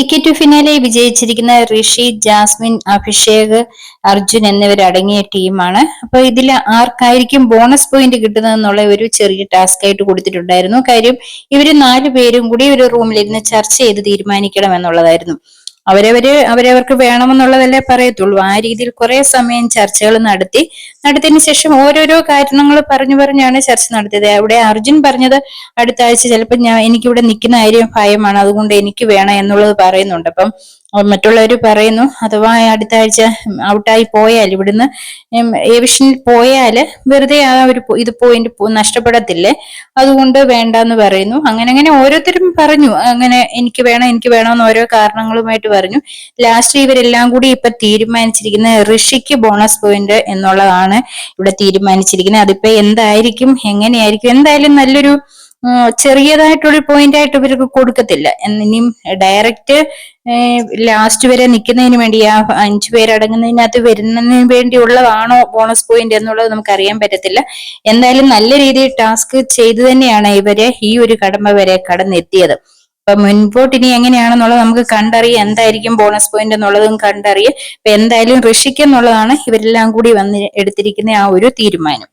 Ticket to finale വിജയിച്ചിരിക്കുന്ന Rishi Jasmine Abhishek Arjun എന്നിവരടങ്ങിയ ടീമാണ്. അപ്പൊ ഇതിൽ ആർക്കായിരിക്കും ബോണസ് പോയിന്റ് കിട്ടുന്നതെന്നുള്ള ഒരു ചെറിയ ടാസ്ക് ആയിട്ട് കൊടുത്തിട്ടുണ്ടായിരുന്നു. കാര്യം ഇവർ നാലു പേരും കൂടി ഒരു റൂമിലിരുന്ന് ചർച്ച ചെയ്ത് തീരുമാനിക്കണം എന്നുള്ളതായിരുന്നു. അവരവര് അവരവർക്ക് വേണമെന്നുള്ളതല്ലേ പറയത്തുള്ളൂ. ആ രീതിയിൽ കുറെ സമയം ചർച്ചകൾ നടത്തി. നടത്തിയതിന് ശേഷം ഓരോരോ കാരണങ്ങൾ പറഞ്ഞു പറഞ്ഞാണ് ചർച്ച നടത്തിയത്. അവിടെ അർജുൻ പറഞ്ഞത് അടുത്ത ആഴ്ച ചിലപ്പോൾ ഞാൻ എനിക്കിവിടെ നിൽക്കുന്ന കാര്യം ഭയമാണ്. അതുകൊണ്ട് എനിക്ക് വേണം എന്നുള്ളത് പറയുന്നുണ്ട്. അപ്പം മറ്റുള്ളവർ പറയുന്നു അഥവാ അടുത്ത ആഴ്ച ഔട്ടായി പോയാൽ ഇവിടുന്ന് ഏവിഷനിൽ പോയാൽ വെറുതെ ആ ഒരു ഇത് പോയിന്റ് നഷ്ടപ്പെടത്തില്ലേ? അതുകൊണ്ട് വേണ്ടെന്ന് പറയുന്നു. അങ്ങനെ അങ്ങനെ ഓരോരുത്തരും പറഞ്ഞു. അങ്ങനെ എനിക്ക് വേണം എനിക്ക് വേണമെന്ന് ഓരോ കാരണങ്ങളുമായിട്ട് പറഞ്ഞു. ലാസ്റ്റ് ഇവരെല്ലാം കൂടി ഇപ്പൊ തീരുമാനിച്ചിരിക്കുന്ന ഋഷിക്ക് ബോണസ് പോയിന്റ് എന്നുള്ളതാണ് ഇവിടെ തീരുമാനിച്ചിരിക്കുന്നത്. അതിപ്പോ എന്തായിരിക്കും എങ്ങനെയായിരിക്കും എന്തായാലും നല്ലൊരു ചെറിയതായിട്ടുള്ള പോയിന്റ് ആയിട്ട് ഇവർക്ക് കൊടുക്കത്തില്ല. ഇനിയും ഡയറക്റ്റ് ലാസ്റ്റ് വരെ നിൽക്കുന്നതിന് വേണ്ടി ആ അഞ്ചു പേരടങ്ങുന്നതിനകത്ത് വരുന്നതിന് വേണ്ടിയുള്ളതാണോ ബോണസ് പോയിന്റ് എന്നുള്ളത് നമുക്ക് അറിയാൻ പറ്റത്തില്ല. എന്തായാലും നല്ല രീതിയിൽ ടാസ്ക് ചെയ്തു തന്നെയാണ് ഇവരെ ഈ ഒരു കടമ്പ വരെ കടന്നെത്തിയത്. അപ്പൊ മുൻപോട്ട് ഇനി എങ്ങനെയാണെന്നുള്ളത് നമുക്ക് കണ്ടറിയാം. എന്തായിരിക്കും ബോണസ് പോയിന്റ് എന്നുള്ളതും കണ്ടറിയാം. അപ്പൊ എന്തായാലും ഋഷിക്ക് എന്നുള്ളതാണ് ഇവരെല്ലാം കൂടി വന്ന് എടുത്തിരിക്കുന്ന ആ ഒരു തീരുമാനം.